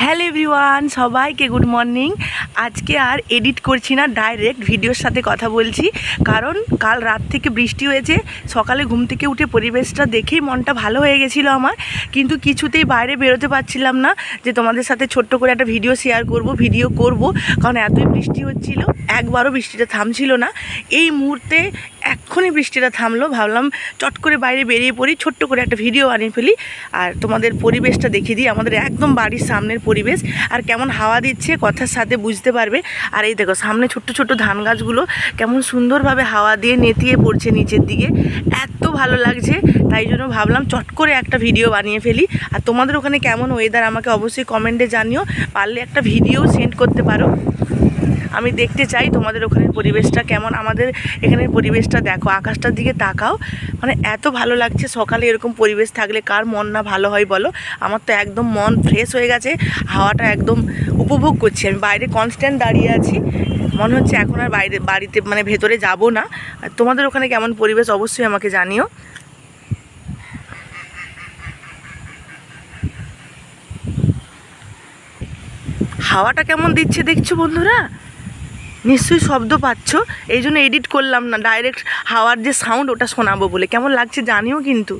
Hello everyone, সবাইকে good morning. আজকে আর এডিট করছি না, ডাইরেক্ট ভিডিওর সাথে কথা বলছি। কারণ কাল রাত থেকে বৃষ্টি হয়েছে, সকালে ঘুম থেকে উঠে পরিবেশটা দেখেই মনটা ভালো হয়ে গেছিল আমার। কিন্তু কিছুতেই বাইরে বেরোতে পারছিলাম না যে তোমাদের সাথে ছোট্ট করে একটা ভিডিও শেয়ার করব ভিডিও করব। কারণ এতই বৃষ্টি হচ্ছিল, একবারও বৃষ্টিটা থামছিল না। এই মুহূর্তে এক্ষুনি বৃষ্টিটা থামলো, ভাবলাম চট করে বাইরে বেরিয়ে পড়ি, ছোট্ট করে একটা ভিডিও বানিয়ে ফেলি। আর তোমাদের পরিবেশটা দেখিয়ে দিই, আমাদের একদম বাড়ির সামনের পরিবেশ। আর কেমন হাওয়া দিচ্ছে, কথার সাথে বুঝতে পারবে। আর এই দেখো, সামনে ছোট্ট ছোট্ট ধান গাছগুলো কেমন সুন্দরভাবে হাওয়া দিয়ে নেতিয়ে পড়ছে নিচের দিকে। এত ভালো লাগছে, তাই জন্য ভাবলাম চট করে একটা ভিডিও বানিয়ে ফেলি। আর তোমাদের ওখানে কেমন ওয়েদার আমাকে অবশ্যই কমেন্টে জানিও, পারলে একটা ভিডিও সেন্ড করতে পারো। আমি দেখতে চাই তোমাদের ওখানের পরিবেশটা কেমন। আমাদের এখানের পরিবেশটা দেখো, আকাশটার দিকে তাকাও। মানে এত ভালো লাগছে সকালে এরকম পরিবেশ থাকলে, কার মন না ভালো হয় বলো? আমার তো একদম মন ফ্রেশ হয়ে গেছে, হাওয়াটা একদম উপভোগ করছি। আমি বাইরে কনস্ট্যান্ট দাঁড়িয়ে আছি, মনে হচ্ছে এখন আর বাইরে, বাড়িতে মানে ভেতরে যাব না। তোমাদের ওখানে কেমন পরিবেশ অবশ্যই আমাকে জানিও। হাওয়াটা কেমন দিচ্ছে দেখছ বন্ধুরা? নিশ্চয়ই শব্দ পাচ্ছ। এই জন্য এডিট করলাম না। ডাইরেক্ট হাওয়ার যে সাউন্ড ওটা শোনাবো বলে। কেমন লাগছে জানিও কিন্তু।